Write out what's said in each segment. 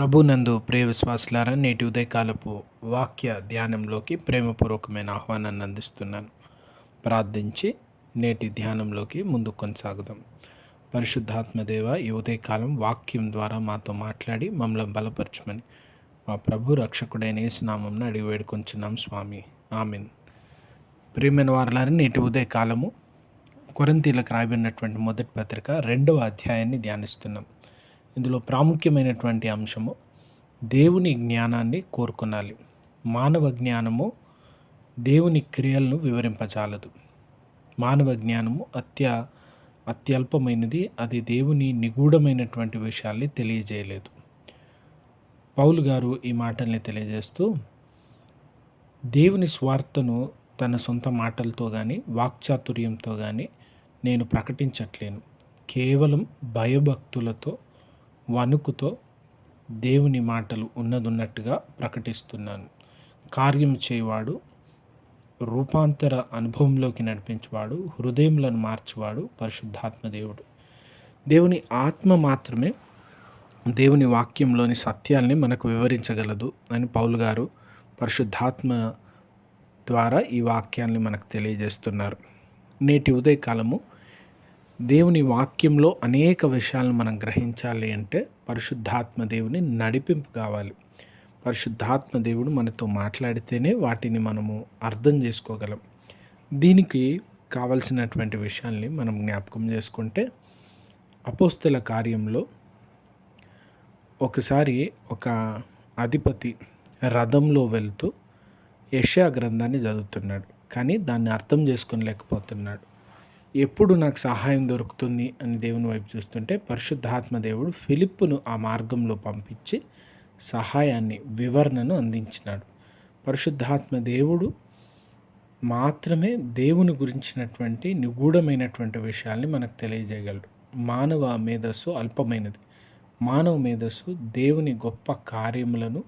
ప్రభునందు ప్రియ విశ్వాసులారా నేటి ఉదయకాలపు వాక్య ధ్యానంలోకి ప్రేమపూర్వకమైన ఆహ్వానాన్ని అందిస్తున్నాను. ప్రార్థించి నేటి ధ్యానంలోకి ముందు కొనసాగుదాం. పరిశుద్ధాత్మదేవ ఈ ఉదయకాలం వాక్యం ద్వారా మాతో మాట్లాడి మమ్మల్ని బలపరచమని మా ప్రభు రక్షకుడైన యేసునామంను అడిగి వేడుకొంచున్నాం స్వామి. ఆమెన్. ప్రియమైన వారులారా నేటి ఉదయకాలము కొరంతీలకు రాబడినటువంటి మొదటి పత్రిక రెండవ అధ్యాయాన్ని ధ్యానిస్తున్నాం. ఇందులో ప్రాముఖ్యమైనటువంటి అంశము దేవుని జ్ఞానాన్ని కోరుకునాలి. మానవ జ్ఞానము దేవుని క్రియలను వివరింపజాలదు. మానవ జ్ఞానము అత్య అత్యల్పమైనది అది దేవుని నిగూఢమైనటువంటి విషయాల్ని తెలియజేయలేదు. పౌలు గారు ఈ మాటల్ని తెలియజేస్తూ దేవుని స్వార్థను తన సొంత మాటలతో కానీ వాక్చాతుర్యంతో కానీ నేను ప్రకటించట్లేను. కేవలం భయభక్తులతో వణుకుతో దేవుని మాటలు ఉన్నదున్నట్టుగా ప్రకటిస్తున్నాను. కార్యం చేయవాడు రూపాంతర అనుభవంలోకి నడిపించేవాడు హృదయములను మార్చేవాడు పరిశుద్ధాత్మ దేవుడు. దేవుని ఆత్మ మాత్రమే దేవుని వాక్యంలోని సత్యాల్ని మనకు వివరించగలదు అని పౌలు గారు పరిశుద్ధాత్మ ద్వారా ఈ వాక్యాన్ని మనకు తెలియజేస్తున్నారు. నేటి ఉదయకాలము దేవుని వాక్యంలో అనేక విషయాలను మనం గ్రహించాలి అంటే పరిశుద్ధాత్మ దేవుని నడిపింపు కావాలి. పరిశుద్ధాత్మ దేవుడు మనతో మాట్లాడితేనే వాటిని మనము అర్థం చేసుకోగలం. దీనికి కావలసినటువంటి విషయాల్ని మనం జ్ఞాపకం చేసుకుంటే అపోస్తుల కార్యంలో ఒకసారి ఒక అధిపతి రథంలో వెళ్తూ యష్యా గ్రంథాన్ని చదువుతున్నాడు. కానీ దాన్ని అర్థం చేసుకోలేకపోతున్నాడు ఎప్పుడు నాకు సహాయం దొరుకుతుంది అని దేవుని వైపు చూస్తుంటే పరిశుద్ధాత్మ దేవుడు ఫిలిప్పును ఆ మార్గంలో పంపించి సహాయాన్ని వివరణను అందించినాడు. పరిశుద్ధాత్మ దేవుడు మాత్రమే దేవుని గురించినటువంటి నిగూఢమైనటువంటి విషయాల్ని మనకు తెలియజేయగలడు. మానవ మేధస్సు అల్పమైనది. మానవ మేధస్సు దేవుని గొప్ప కార్యములను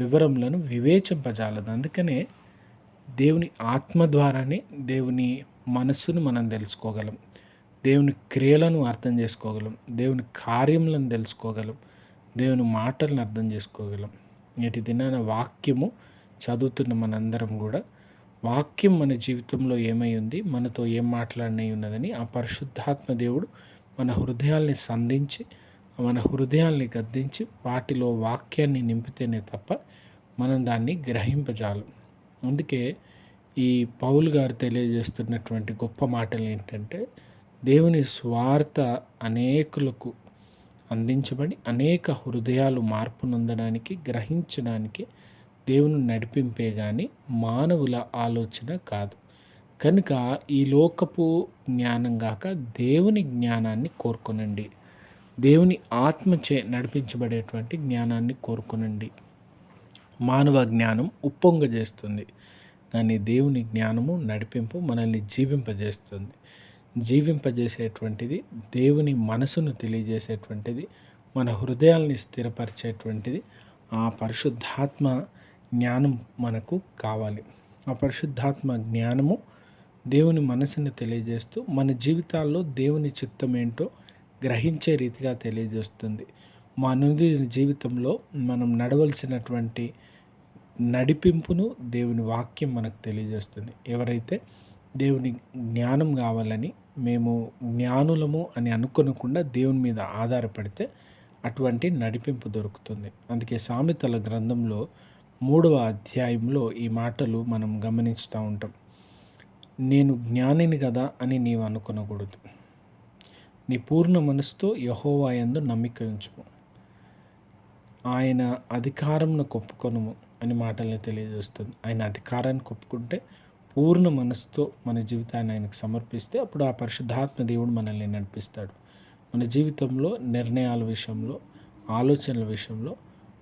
వివరములను వివేచింపజాలదు. అందుకనే దేవుని ఆత్మ ద్వారానే దేవుని మనస్సును మనం తెలుసుకోగలం. దేవుని క్రియలను అర్థం చేసుకోగలం. దేవుని కార్యములను తెలుసుకోగలం. దేవుని మాటలను అర్థం చేసుకోగలం. నేటి దినాన వాక్యము చదువుతున్న మనందరం కూడా వాక్యం మన జీవితంలో ఏమై ఉంది మనతో ఏం మాట్లాడినై ఉన్నదని ఆ పరిశుద్ధాత్మ దేవుడు మన హృదయాల్ని సంధించి మన హృదయాల్ని గద్దించి వాటిలో వాక్యాన్ని నింపితేనే తప్ప మనం దాన్ని గ్రహింపజాలం. అందుకే ఈ పౌల్ గారు తెలియజేస్తున్నటువంటి గొప్ప మాటలు ఏంటంటే దేవుని స్వార్థ అనేకులకు అందించబడి అనేక హృదయాలు మార్పు నొందడానికి గ్రహించడానికి దేవుని నడిపింపే కానీ మానవుల ఆలోచన కాదు. కనుక ఈ లోకపు జ్ఞానం కాక దేవుని జ్ఞానాన్ని కోరుకొనండి. దేవుని ఆత్మచే నడిపించబడేటువంటి జ్ఞానాన్ని కోరుకొనండి. మానవ జ్ఞానం ఉప్పొంగజేస్తుంది. కానీ దేవుని జ్ఞానము నడిపింపు మనల్ని జీవింపజేస్తుంది. జీవింపజేసేటువంటిది దేవుని మనసును తెలియజేసేటువంటిది మన హృదయాల్ని స్థిరపరిచేటువంటిది ఆ పరిశుద్ధాత్మ జ్ఞానం మనకు కావాలి. ఆ పరిశుద్ధాత్మ జ్ఞానము దేవుని మనసుని తెలియజేస్తూ మన జీవితాల్లో దేవుని చిత్తం ఏంటో గ్రహించే రీతిగా తెలియజేస్తుంది. మా నుండి జీవితంలో మనం నడవలసినటువంటి నడిపింపును దేవుని వాక్యం మనకు తెలియజేస్తుంది. ఎవరైతే దేవుని జ్ఞానం కావాలని మేము జ్ఞానులము అని అనుకోనకుండా దేవుని మీద ఆధారపడితే అటువంటి నడిపింపు దొరుకుతుంది. అందుకే సామెతల గ్రంథంలో మూడవ అధ్యాయంలో ఈ మాటలు మనం గమనిస్తూ ఉంటాం. నేను జ్ఞానిని కదా అని నీవు అనుకునకూడదు. నీ పూర్ణ మనసుతో యహోవాయందు నమ్మిక ఉంచుము. ఆయన అధికారంను కొప్పుకొనుము అని మాటల్ని తెలియజేస్తుంది. ఆయన అధికారాన్ని ఒప్పుకుంటే పూర్ణ మనసుతో మన జీవితాన్ని ఆయనకు సమర్పిస్తే అప్పుడు ఆ పరిశుద్ధాత్మ దేవుడు మనల్ని నడిపిస్తాడు. మన జీవితంలో నిర్ణయాల విషయంలో ఆలోచనల విషయంలో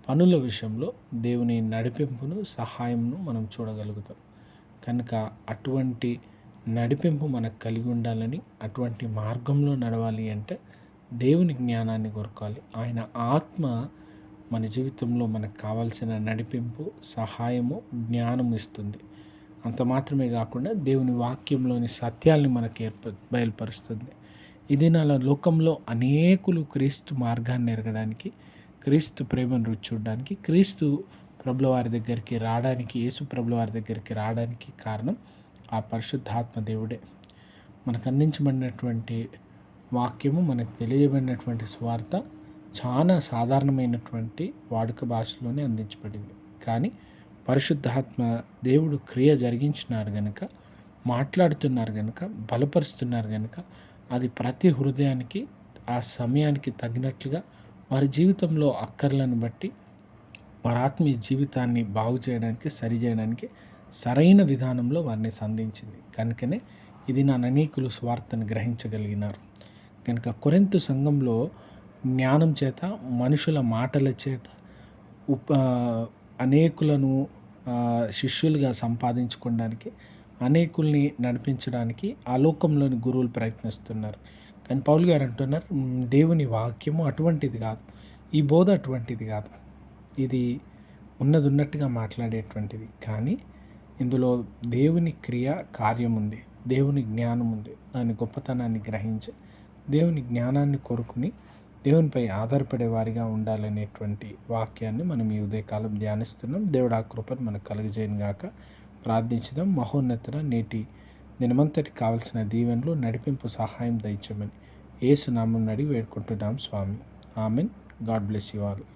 పనుల విషయంలో దేవుని నడిపింపును సహాయంను మనం చూడగలుగుతాం. కనుక అటువంటి నడిపింపు మనకు కలిగి ఉండాలని అటువంటి మార్గంలో నడవాలి అంటే దేవుని జ్ఞానాన్ని కోరుకోవాలి. ఆయన ఆత్మ మన జీవితంలో మనకు కావాల్సిన నడిపింపు సహాయము జ్ఞానం ఇస్తుంది. అంత మాత్రమే కాకుండా దేవుని వాక్యంలోని సత్యాల్ని మనకు ఏర్ప బయలుపరుస్తుంది. ఇది నా లోకంలో అనేకులు క్రీస్తు మార్గాన్ని ఎరగడానికి క్రీస్తు ప్రేమను రుచి చూడడానికి క్రీస్తు ప్రభుల వారి దగ్గరికి రావడానికి యేసు ప్రభుల వారి దగ్గరికి రావడానికి కారణం ఆ పరిశుద్ధాత్మ దేవుడే. మనకు అందించబడినటువంటి వాక్యము మనకు తెలియబడినటువంటి స్వార్థ చాలా సాధారణమైనటువంటి వాడుక భాషలోనే అందించబడింది. కానీ పరిశుద్ధాత్మ దేవుడు క్రియ జరిగించినారు కనుక మాట్లాడుతున్నారు కనుక బలపరుస్తున్నారు కనుక అది ప్రతి హృదయానికి ఆ సమయానికి తగినట్లుగా వారి జీవితంలో అక్కర్లను బట్టి వారి ఆత్మీయ జీవితాన్ని బాగు చేయడానికి సరి చేయడానికి సరైన విధానంలో వారిని సంధించింది. కనుకనే ఇది నా అనేకులు స్వార్థను గ్రహించగలిగినారు. కనుక కొరెంతు సంఘంలో జ్ఞానం చేత మనుషుల మాటల చేత ఉప అనేకులను శిష్యులుగా సంపాదించుకోవడానికి అనేకుల్ని నడిపించడానికి ఆలోకంలోని గురువులు ప్రయత్నిస్తున్నారు. కానీ పౌలు గారు అంటున్నారు దేవుని వాక్యము అటువంటిది కాదు. ఈ బోధ అటువంటిది కాదు. ఇది ఉన్నది ఉన్నట్టుగా మాట్లాడేటువంటిది. కానీ ఇందులో దేవుని క్రియ కార్యం ఉంది దేవుని జ్ఞానం ఉంది దాని గొప్పతనాన్ని గ్రహించి దేవుని జ్ఞానాన్ని కోరుకుని దేవునిపై ఆధారపడే వారిగా ఉండాలనేటువంటి వాక్యాన్ని మనం ఈ ఉదయకాలం ధ్యానిస్తున్నాం. దేవుడు ఆ కృపను మనకు కలుగజేయను గాక. ప్రార్థించడం మహోన్నతన నేటి దినమంతటి కావలసిన దీవెనలు నడిపింపు సహాయం దయచమని ఏసునామం నడి వేడుకుంటున్నాం స్వామి. Amen. God bless you all.